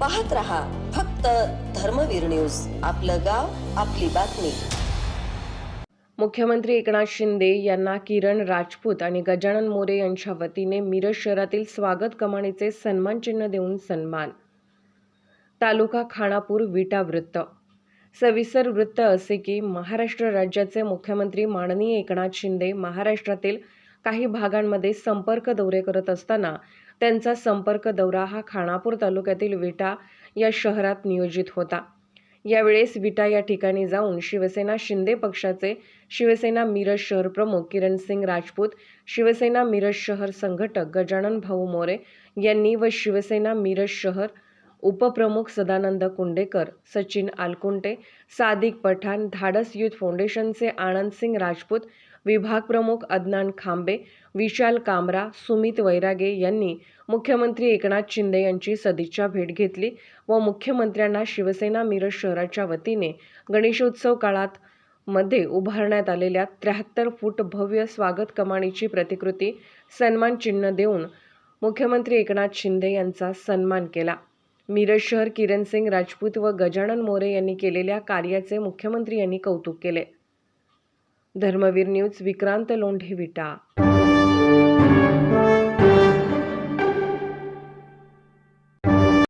पाहत रहा फक्त धर्मवीर न्यूज. आपलं गाव आपली बातमी. मुख्यमंत्री एकनाथ शिंदे यांना किरण राजपूत आणि गजानन मोरे यांच्या वतीने मिरज शहरातील स्वागत कमानीचे सन्मानचिन्ह देऊन सन्मान. तालुका खानापूर विटा वृत्त. सविस्तर वृत्त असे की महाराष्ट्र राज्याचे मुख्यमंत्री माननीय एकनाथ शिंदे महाराष्ट्रातील काही भागांमध्ये संपर्क दौरे करत असताना त्यांचा संपर्क दौरा हा खानापूर तालुक्यातील विटा या शहरात नियोजित होता. यावेळेस विटा या ठिकाणी जाऊन शिवसेना शिंदे पक्षाचे शिवसेना मिरज शहर प्रमुख किरण सिंग राजपूत शिवसेना मिरज शहर संघटक गजानन भाऊ मोरे यांनी व शिवसेना मिरज शहर उपप्रमुख सदानंद कुंडेकर सचिन आलकुंटे सादिक पठाण धाडस युथ फाउंडेशनचे आनंद सिंग राजपूत विभाग प्रमुख अदनान खांबे विशाल कामरा सुमित वैरागे यांनी मुख्यमंत्री एकनाथ शिंदे यांची सदिच्छा भेट घेतली व मुख्यमंत्र्यांना शिवसेना मिरज शहराच्या वतीने गणेशोत्सव काळात मध्ये उभारण्यात आलेल्या त्र्याहत्तर फूट भव्य स्वागत कमाणीची प्रतिकृती सन्मान चिन्ह देऊन मुख्यमंत्री एकनाथ शिंदे यांचा सन्मान केला. मिरज शहर किरण सिंग राजपूत व गजानन मोरे यांनी केलेल्या कार्याचे मुख्यमंत्री यांनी कौतुक केले. धर्मवीर न्यूज विक्रांत लोंढे विटा.